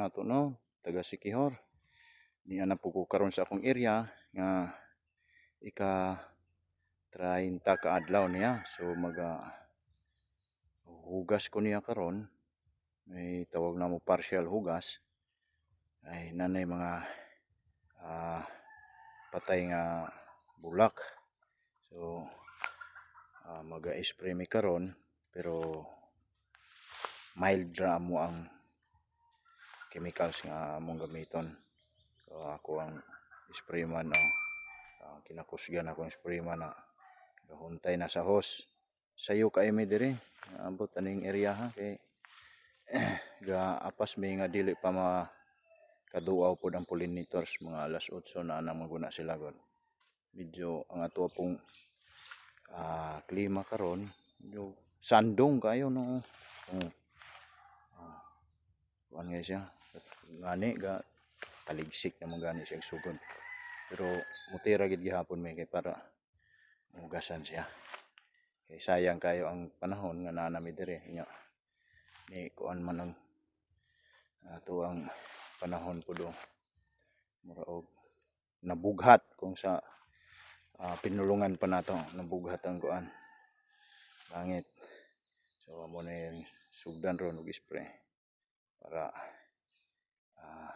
nato no? Taga Sikihor. Niya na po karon sa akong area nga ika 30 ka adlaw niya. So maga hugas ko niya karon. May tawag na mo partial hugas. Ay nanay mga ah, patay nga bulak. So ah, maga-spray mi karon. Pero mild ra mo ang chemicals nga among gamiton. So ako ang spray man no uh, kinakusgan ako ang spray man na gahuntay na sa hose. Sayo kay mi diri. Abot aning area ha? Kay ga apas may nga dili pa ma kaduaw pod ang pollinators. Mga alas 8 na nang maguna sila god. Medyo ang ato pong ah, klima karon medyo sandong kayo no? Oh. Ah, kuan nga siya ngani ga taligsik naman gani siya sugod pero mutira gid gihapon may kay para mugasan siya. Kay sayang kayo ang panahon nga nanami dire. Nya ni kuan man ang ato ang panahon po do. Mura og nabughat kung sa ah, pinulungan pa nato. Nabughat ang kuan. Langit. So amo na yung sugdan ron og spray para ah,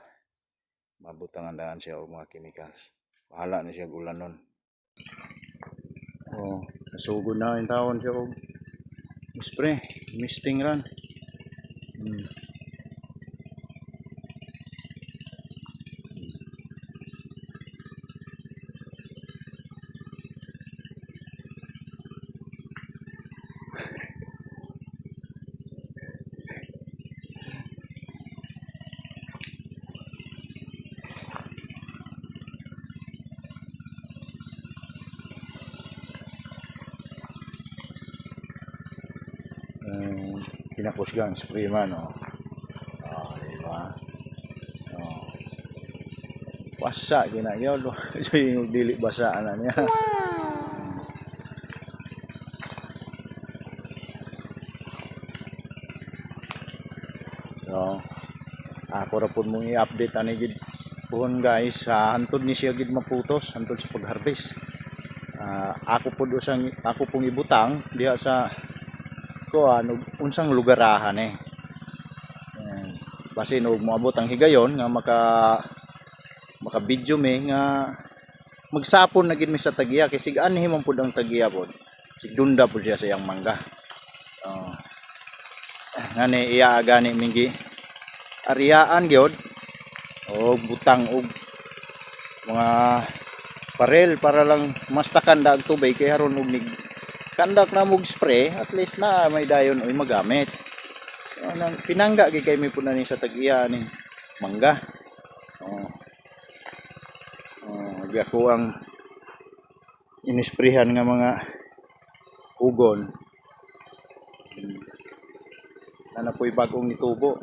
mabutang ang siya og mga chemicals. Bahala na siya ulanon oh nasugod na yung tawon siya og spray misting ran hmm. Kinakusgang spray man oh. Oh, di ba? Oh. Basa ginagyaw. So yung dili basa na niya. So, ako ra pud mong i-update ani gid puhon guys sa hantod ni siya gid maputos hantod sa pag-harvest. Ah, ako pud usang ako pong ibutang diha sa ko ano unsang lugarahan eh. Ayan. basin og moabot ang higayon nga maka maka video me nga magsapon na gid mi sa tagiya kay sig anhi man pud ang tagiya pod. Sig dunda pud siya sa iyang mangga. Oh ngani iya gani mingi ariyaan gyud. Og butang og mga parel para lang mastakan da ang tubig kay haron og nig kandak na mog spray at least na may dayon oy magamit. So, nang pinangga gid kay mi pud ni sa tagiya ni mangga. Oh oh ako ang inisprehan nga mga ugon. Hmm. na po'y bagong itubo.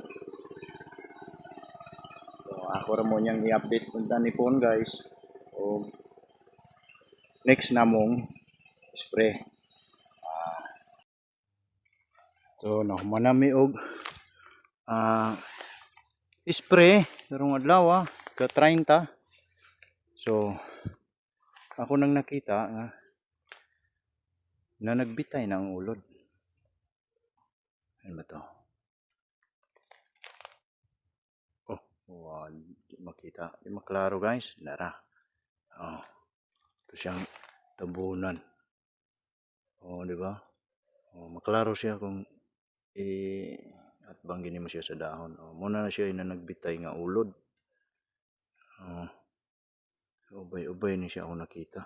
So, ako ra mo niyang i-update punta ni phone guys. O next namong spray So, no, manami og ah spray karong adlaw ah, ka 30. So, ako nang nakita nga na nagbitay na ang ulod. Ano ba to? Oh, wow, makita. Di maklaro guys. Lara. Oh, ito siyang tabunan. Oh, di ba? Oh, maklaro siya kung eh at banggini mo siya sa dahon. Oh, muna na siya ina nagbitay nga ulod. Oh, so, ubay ubay ni siya ako nakita.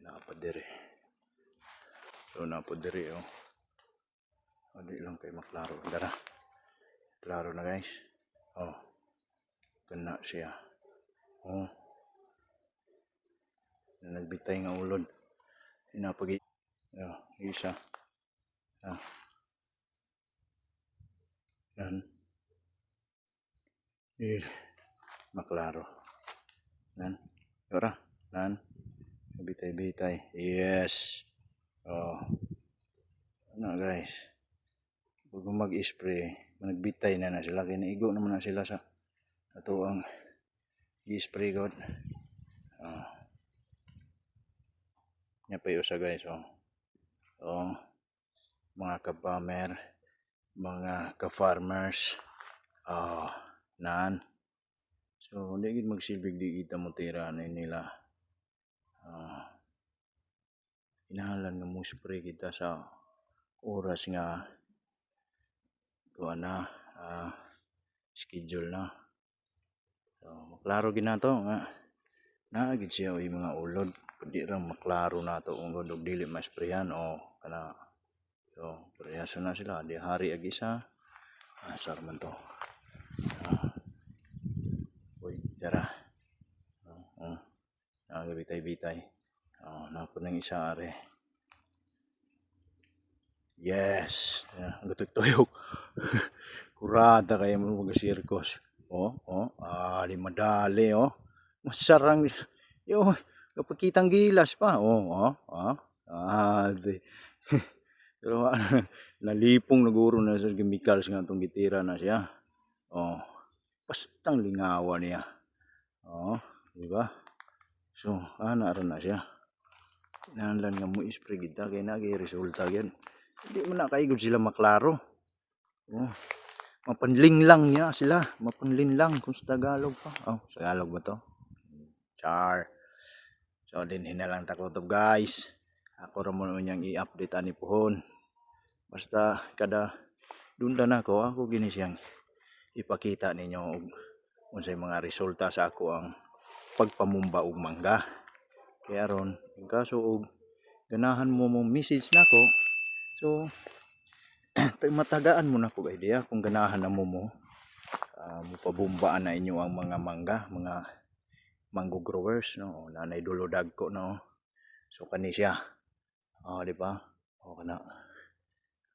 Napadere so napadere oh. Ano lang kay maklaro. Dara. Klaro na guys. Oh. Kana siya. Oh. Na nagbitay nga ulod. Inapagi oh, isa. Ah yan. Eh, maklaro. Yan. Yora. Yan. Bitay-bitay. Yes. Oh. Ano guys. bago mag-spray nagbitay na na sila kaya naman na sila sa ato ang i-spray god ah nya pa sa guys oh oh mga kabamer mga ka-farmers ah nan so hindi gid magsilbig di kita mo tira na nila. Ah inahalan nga mo spray kita sa oras nga kuha na ah, schedule na. So maklaro ginato nga naagid siya o mga ulod. Kundi ra maklaro na to kung gudog dili masprayan o kana so parehasa na sila di hari ag isa asar man to ah. uy tara oh, oh. nagabitay-bitay oh, napon ng isa are Yes. Yeah, ang tuyok. Kurada kaya mo mga sirkos. Oh, oh, ah, di madali, oh. Masarang, yo, kapakitang gilas pa. Oh, oh, oh. Ah, di. Pero ano, nalipong naguro na sa chemicals nga itong gitira na siya. Oh, pastang lingawa niya. Oh, di ba? So, ana rin na siya. Nahanlan nga mo ispray kita, kaya nagay resulta yan. Hindi mo na kaigod sila maklaro. Oh. Mapanling lang niya sila. Mapanling lang kung sa Tagalog pa. Oh, sa Tagalog ba to? Char. So, din hinalang takotob guys. Ako ra mo niyang i-update ani pohon. Basta kada dunda na ako, ako gini siyang ipakita ninyo og unsay mga resulta sa ako ang pagpamumba og mangga. Kaya ron, in kaso og ganahan mo mong message nako So, matagaan mo na ko idea kung ganahan na mo mo uh, mupabumbaan na inyo ang mga mangga, mga mango growers no, nanay duludag ko no. So kani siya. Oh, di ba? O kana.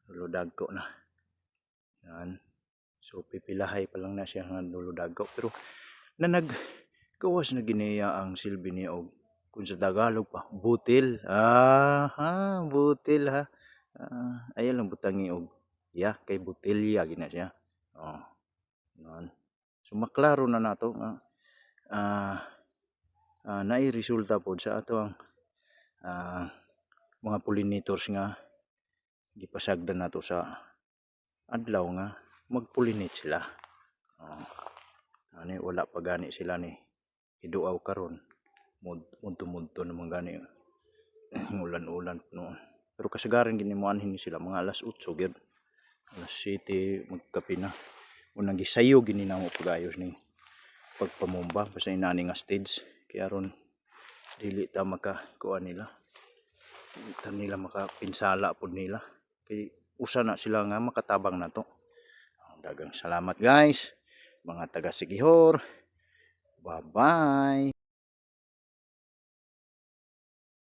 Duludag ko na. Yan. So pipilahay pa lang na siya nga duludag ko pero na nag gawas na giniya ang silbi niya og kung sa Tagalog pa, butil. Ah, ha, butil ha. Ah, ayan lang butangi og ya kay botelya gina siya. Oh. Non. So maklaro na nato nga ah uh, naay resulta pod sa ato ang ah, mga pollinators nga gipasagdan nato sa adlaw nga mag-pollinate sila. Oh. Ani wala pa gani sila ni iduaw karon. Mudto-mudto naman gani ulan-ulan noon. Pero kasagaran ginimuanhin ni sila mga alas 8 gyud. Alas 7 magkape na. Unang gisayo gini na mo pagayos ni pagpamumba basta inani nga stage. Kaya ron dili ta maka kuan nila. Ta nila makapinsala pod nila. Kay usa na sila nga makatabang na to. Dagang salamat guys. Mga taga Sigihor. Bye-bye.